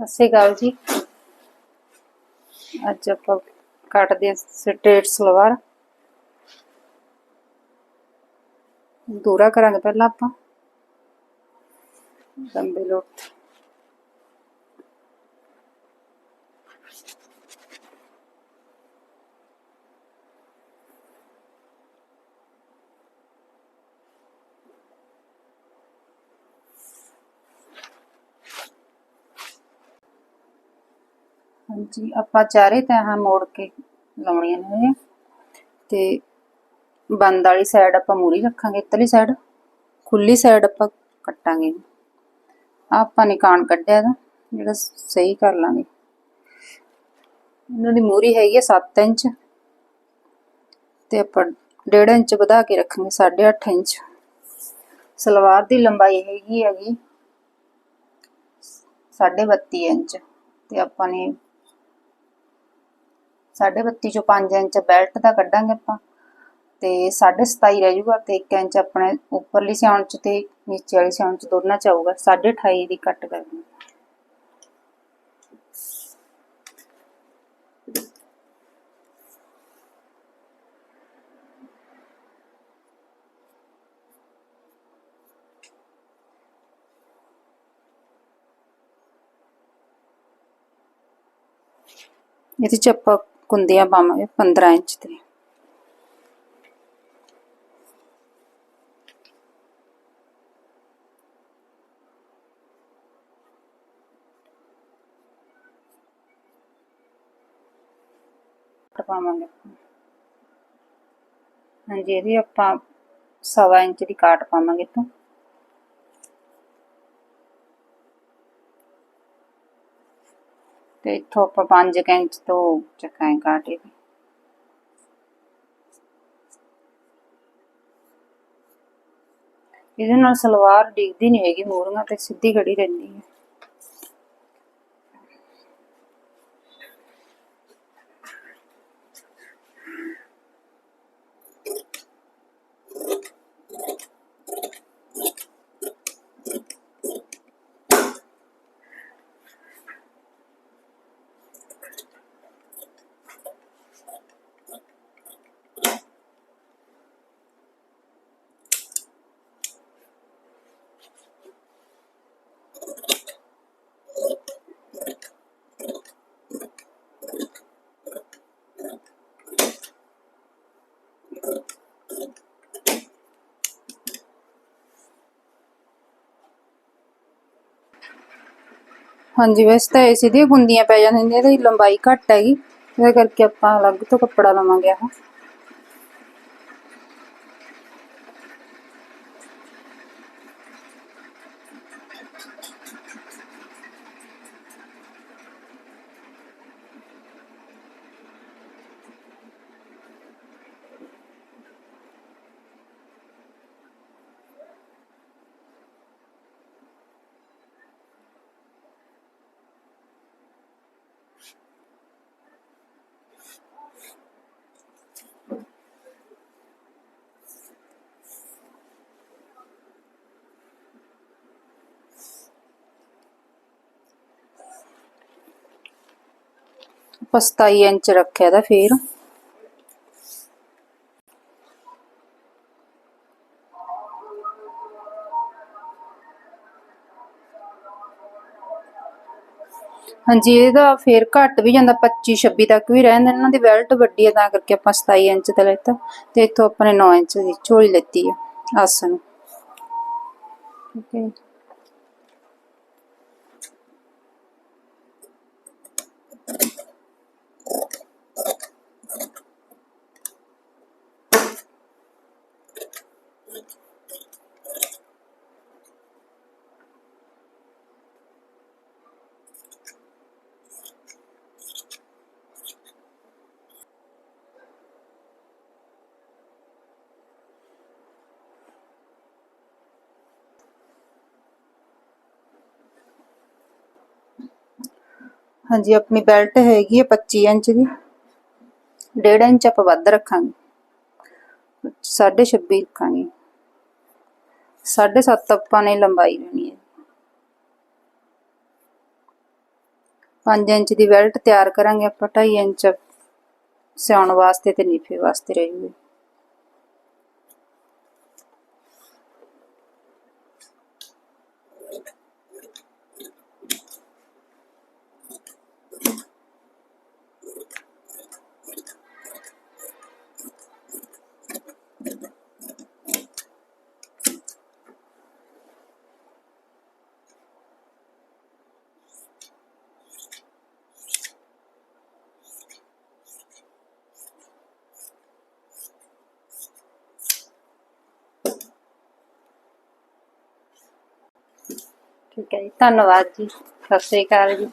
ਸਤਿ ਸ਼੍ਰੀ ਅਕਾਲ ਜੀ। ਅੱਜ ਆਪਾਂ ਕੱਟਦੇ ਹਾਂ ਸਟ੍ਰੇਟ ਸਲਵਾਰ। ਦੂਰਾ ਕਰਾਂਗੇ ਪਹਿਲਾਂ ਆਪਾਂ। ਲੰਬੇ ਲੋਟ। ਹਾਂਜੀ, ਆਪਾਂ ਚਾਰੇ ਤਹਾਂ ਮੋੜ ਕੇ ਲਾਉਣੀਆਂ ਨੇ ਤੇ ਬੰਦ ਵਾਲੀ ਸਾਈਡ ਆਪਾਂ ਮੂਰੀ ਰੱਖਾਂਗੇ, ਇੱਧਰਲੀ ਸਾਈਡ ਖੁੱਲੀ ਸਾਈਡ ਆਪਾਂ ਕੱਟਾਂਗੇ। ਆਹ ਆਪਾਂ ਨਿਕਾਣ ਕੱਢਿਆ ਦਾ ਜਿਹੜਾ ਸਹੀ ਕਰ ਲਾਂਗੇ। ਇਹਨਾਂ ਦੀ ਮੂਰੀ ਹੈਗੀ ਹੈ 7 ਇੰਚ। ਤੇ ਆਪਾਂ 1.5 ਇੰਚ ਵਧਾ ਕੇ ਰੱਖਾਂਗੇ 8.5 ਇੰਚ। ਸਲਵਾਰ ਦੀ ਲੰਬਾਈ ਹੈਗੀ ਹੈਗੀ 32 ਇੰਚ। ਤੇ ਆਪਾਂ ਨੇ ਸਾਢੇ 32 ਚੋਂ 5 ਇੰਚ ਬੈਲਟ ਦਾ ਕੱਢਾਂਗੇ ਆਪਾਂ। ਤੇ 27.5 ਰਹਿ ਜਾਊਗਾ ਤੇ 1 ਇੰਚ ਆਪਣੇ ਉੱਪਰਲੀ ਸਿਆਉਣ ਚ ਤੇ ਨੀਚੇ ਵਾਲੀ ਸਿਆਉਣ ਚ ਦੋਨਾਂ ਚ ਆਊਗਾ। 28.5 ਦੀ ਕੱਟ ਕਰਨੀ। ਇਹਦੇ ਚ ਆਪਾਂ ਕੁੰਦੀਆਂ ਪਾਵਾਂਗੇ 15 ਇੰਚ ਤੇ ਪਾਵਾਂਗੇ ਹਾਂਜੀ, ਇਹਦੀ ਆਪਾਂ ਸਵਾ ਇੰਚ ਦੀ ਕਾਟ ਪਾਵਾਂਗੇ ਤੋਂ ਇੱਥੋਂ ਆਪਾਂ 5 ਇੰਚ ਤੋਂ ਚੱਕਾਂਗੇ ਕਾਟ ਇਹਦੀ ਇਹਦੇ ਨਾਲ ਸਲਵਾਰ ਡਿੱਗਦੀ ਨਹੀਂ ਹੈਗੀ ਮੂਰੀਆਂ ਤੇ ਸਿੱਧੀ ਖੜੀ ਰਹਿੰਦੀ ਹੈ। ਹਾਂਜੀ, ਵੈਸੇ ਤਾਂ ਏਸੀ ਦੀਆਂ ਗੁੰਦੀਆਂ ਪੈ ਜਾਂਦੀਆਂ ਨੇ ਇਹਦੀ ਲੰਬਾਈ ਘੱਟ ਹੈਗੀ। ਇਹਦੇ ਕਰਕੇ ਆਪਾਂ ਅਲੱਗ ਤੋਂ ਕੱਪੜਾ ਲਵਾਂਗੇ ਆਹ। ਆਪਾਂ 27 ਇੰਚ ਰੱਖਿਆ ਦਾ ਫੇਰ। ਹਾਂਜੀ, ਇਹਦਾ ਫੇਰ ਘੱਟ ਵੀ ਜਾਂਦਾ 25 26 ਤੱਕ ਵੀ ਰਹਿੰਦਾ ਇਹਨਾਂ ਦੀ ਬੈਲਟ ਵੱਡੀ ਹੈ ਤਾਂ ਕਰਕੇ ਆਪਾਂ 27 ਇੰਚ ਦਾ ਲੈਤਾ। ਤੇ ਇਥੋਂ ਆਪਾਂ ਨੇ 9 ਇੰਚ ਦੀ ਝੋਲੀ ਲੈਤੀ ਹੈ ਆਸਨ ਠੀਕ ਹਾਂਜੀ, ਆਪਣੀ ਬੈਲਟ ਹੈਗੀ ਹੈ 25 ਇੰਚ ਦੀ। 1.5 ਇੰਚ ਆਪਾਂ ਵੱਧ ਰੱਖਾਂਗੇ। 26 ਰੱਖਾਂਗੇ। 7.5 ਆਪਾਂ ਨੇ ਲੰਬਾਈ ਲੈਣੀ ਹੈ। 5 ਇੰਚ ਦੀ ਬੈਲਟ ਤਿਆਰ ਕਰਾਂਗੇ ਆਪਾਂ 2.5 ਇੰਚ ਸਿਉਣ ਵਾਸਤੇ ਤੇ ਨੀਫੇ ਵਾਸਤੇ ਰਹੂਗੀ ਠੀਕ ਹੈ ਜੀ ਧੰਨਵਾਦ ਜੀ ਸਤਿ ਸ੍ਰੀ ਅਕਾਲ ਜੀ।